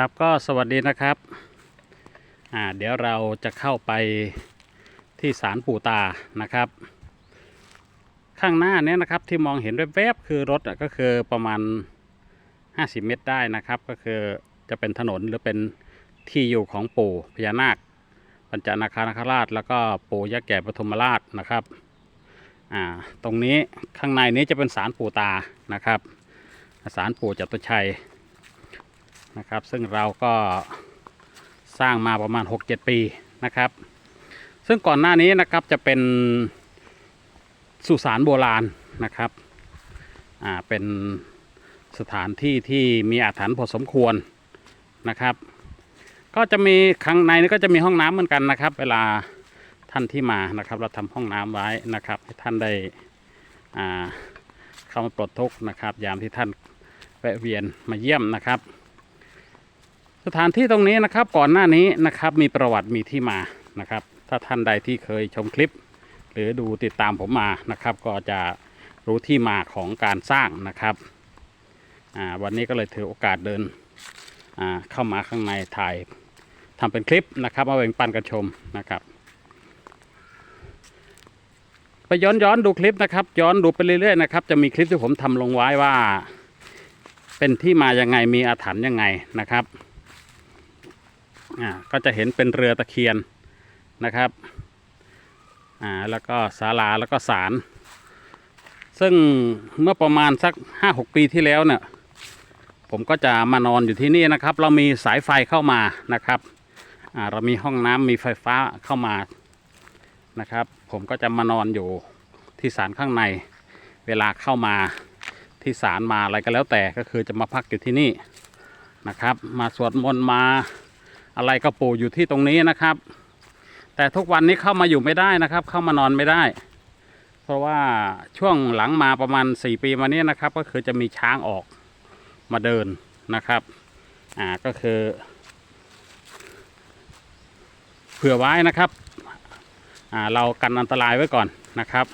ครับก็สวัสดีนะครับอ่าเดี๋ยวเราจะเข้าไปที่ศาลปู่ตานะครับ ข้างหน้าเนี้นะครับที่มองเห็นแวบๆคือรถอะก็คือประมาณ 50 เมตรได้นะครับ ก็คือจะเป็นถนนหรือเป็นที่อยู่ของปู่พญานาค ปัญจนาคานาคราช แล้วก็ปู่ย่าแก่ปฐมราชนะครับอ่าตรงนี้ข้างในนี้จะเป็นศาลปู่ตานะครับศาลปู่จตุชัย นะครับ ซึ่งเราก็สร้างมาประมาณ 6-7 ปีนะครับ ซึ่งก่อนหน้านี้นะครับจะเป็นสุสานโบราณนะครับอ่าเป็นสถานที่ที่มีอาถรรพ์พอสมควรนะครับ ก็จะมีข้างในนี่ก็จะมีห้องน้ำเหมือนกันนะครับ เวลาท่านที่มานะครับ เราทำห้องน้ำไว้นะครับ ให้ท่านได้อ่าเข้ามาปลดทุกข์นะครับ ยามที่ท่านแวะเวียนมาเยี่ยมนะครับ สถานที่ตรงนี้นะครับก่อนหน้านี้นะครับมีประวัติมีที่มานะครับ ถ้าท่านใดที่เคยชมคลิป หรือดูติดตามผมมานะครับ ก็จะรู้ที่มาของการสร้างนะครับวันนี้ก็เลยถือโอกาสเดินเข้ามาข้างในถ่ายทำเป็นคลิปนะครับมาแบ่งปันกันชมนะครับไปย้อนย้อนดูคลิปนะครับ ย้อนดูไปเรื่อยๆนะครับจะมีคลิปที่ผมทำลงไว้ว่า เป็นที่มายังไงมีอาถรรพ์ยังไงนะครับ อ่าก็จะเห็นเป็นเรือตะเคียนนะครับอ่าแล้วก็ศาลาแล้วก็ศาลซึ่งเมื่อประมาณสักห้าหกปีที่แล้วเนี่ยผมก็จะมานอนอยู่ที่นี่นะครับ เรามีสายไฟเข้ามานะครับอ่าเรามีห้องน้ำมีไฟฟ้าเข้ามานะครับ ผมก็จะมานอนอยู่ที่ศาลข้างใน เวลาเข้ามาที่ศาลมาอะไรก็แล้วแต่ก็คือจะมาพักอยู่ที่นี่นะครับ มาสวดมนต์มา อะไรก็ปูอยู่ที่ตรงนี้นะครับ แต่ทุกวันนี้เข้ามาอยู่ไม่ได้นะครับ เข้ามานอนไม่ได้ เพราะว่าช่วงหลังมาประมาณ 4 ปีมานี้นะครับ ก็คือจะมีช้างออกมาเดินนะครับอ่าก็คือเผื่อไว้นะครับอ่าเรากันอันตรายไว้ก่อนนะครับ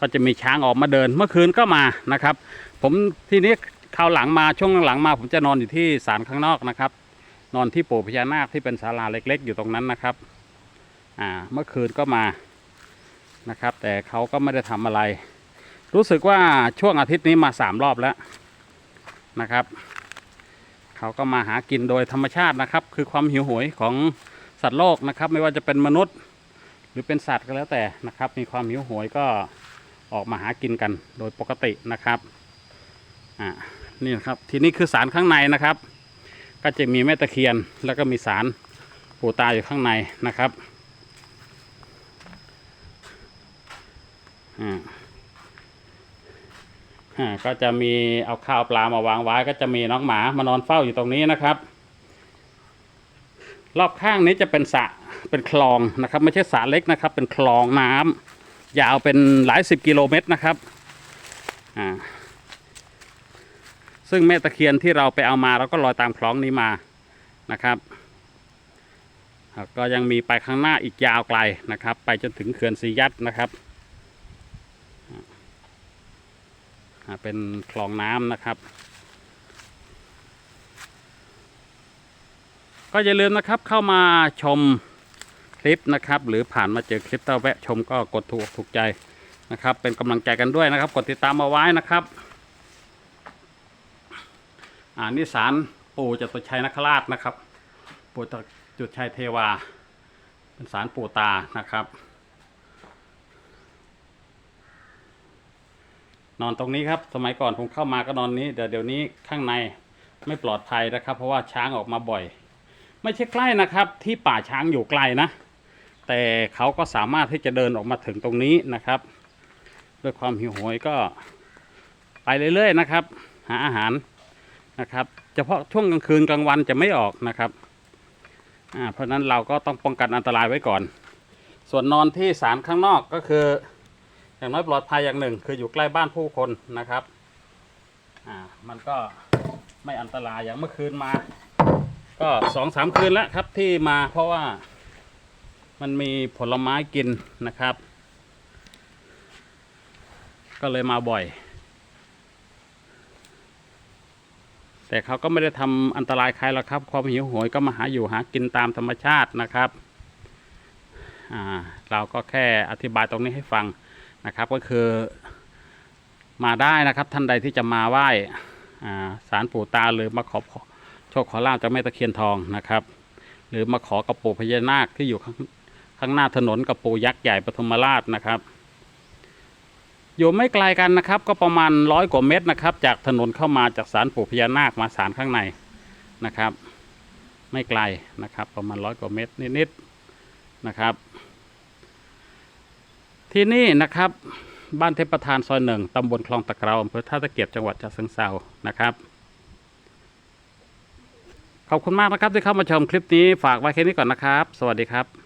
ก็จะมีช้างออกมาเดินเมื่อคืนก็มานะครับ ผมทีนี้คราวหลังมาช่วงหลังมาผมจะนอนอยู่ที่ศาลข้างนอกนะครับ นอนที่ปู่พญานาคที่เป็นศาลาเล็ก ๆ อยู่ตรงนั้นนะครับ อ่า เมื่อคืนก็มานะครับ แต่เขาก็ไม่ได้ทำอะไร รู้สึกว่าช่วงอาทิตย์นี้มาสามรอบแล้วนะครับ เขาก็มาหากินโดยธรรมชาตินะครับ คือความหิวโหยของสัตว์โลกนะครับ ไม่ว่าจะเป็นมนุษย์ หรือเป็นสัตว์ก็แล้วแต่นะครับ มีความหิวโหยก็ออกมาหากินกันโดยปกตินะครับ อ่า นี่นะครับ ทีนี้คือสารข้างในนะครับ ก็จะมีแม่ตะเคียนแล้วก็มีสารปู่ตาอยู่ข้างในนะครับอ่าก็จะมีเอาข้าวปลามาวางไว้ ก็จะมีน้องหมามานอนเฝ้าอยู่ตรงนี้นะครับ รอบข้างนี้จะเป็นสระเป็นคลองนะครับ ไม่ใช่สระเล็กนะครับ เป็นคลองน้ำยาวเป็นหลายสิบกิโลเมตรนะครับอ่า ซึ่งแม่ตะเคียนที่เราไปเอามาเราก็ลอยตามคลองนี้มานะครับก็ยังมีไปข้างหน้าอีกยาวไกลนะครับ ไปจนถึงเขื่อนสียัดนะครับ เป็นคลองน้ำนะครับ ก็อย่าลืมนะครับเข้ามาชมคลิปนะครับ หรือผ่านมาเจอคลิปถ้าแวะชมก็กดถูกถูกใจนะครับ เป็นกำลังใจกันด้วยนะครับ กดติดตามมาไว้นะครับ อ่านี่ศาลปู่จตุชัยนคราชนะครับ ปู่จตุชัยเทวา เป็นศาลปู่ตานะครับ นอนตรงนี้ครับ สมัยก่อนผมเข้ามาก็นอนนี้เดี๋ยวเดี๋ยวนี้ข้างในไม่ปลอดภัยนะครับ เพราะว่าช้างออกมาบ่อย ไม่ใช่ใกล้นะครับ ที่ป่าช้างอยู่ไกลนะ แต่เขาก็สามารถที่จะเดินออกมาถึงตรงนี้นะครับ ด้วยความหิวโหยก็ไปเรื่อยๆนะครับ หาอาหาร นะครับเฉพาะช่วงกลางคืนกลางวันจะไม่ออกนะครับเพราะนั้นเราก็ต้องป้องกันอันตรายไว้ก่อน ส่วนนอนที่ศาลข้างนอกก็คือ อย่างน้อยปลอดภัยอย่างหนึ่ง คืออยู่ใกล้บ้านผู้คนนะครับมันก็ไม่อันตรายอย่างเมื่อคืนมา ก็สองสามคืนแล้วครับที่มาเพราะว่ามันมีผลไม้กินนะครับ ก็เลยมาบ่อย แต่เขาก็ไม่ได้ทำอันตรายใครหรอกครับ ความหิวโหยก็มาหาอยู่หากินตามธรรมชาตินะครับเราก็แค่อธิบายตรงนี้ให้ฟังนะครับก็คือมาได้นะครับท่านใดที่จะมาไหว้สารปู่ตาหรือมาขอโชคขอลาบจากแม่ตะเคียนทองนะครับ หรือมาขอกระปูพญานาคที่อยู่ข้างข้างหน้าถนนกระปูยักษ์ใหญ่ปฐมราชนะครับ อยู่ไม่ไกลกันนะครับ ก็ประมาณร้อยกว่าเมตรนะครับ จากถนนเข้ามาจากศาลปู่พญานาคมาศาลข้างในนะครับ ไม่ไกลนะครับ ประมาณร้อยกว่าเมตรนิดๆนะครับ ที่นี่นะครับบ้านเทพประธานซอยหนึ่งตำบลคลองตะเกราอำเภอท่าตะเกียบจังหวัดฉะเชิงเทรานะครับขอบคุณมากนะครับที่เข้ามาชมคลิปนี้ฝากไว้แค่นี้ก่อนนะครับ สวัสดีครับ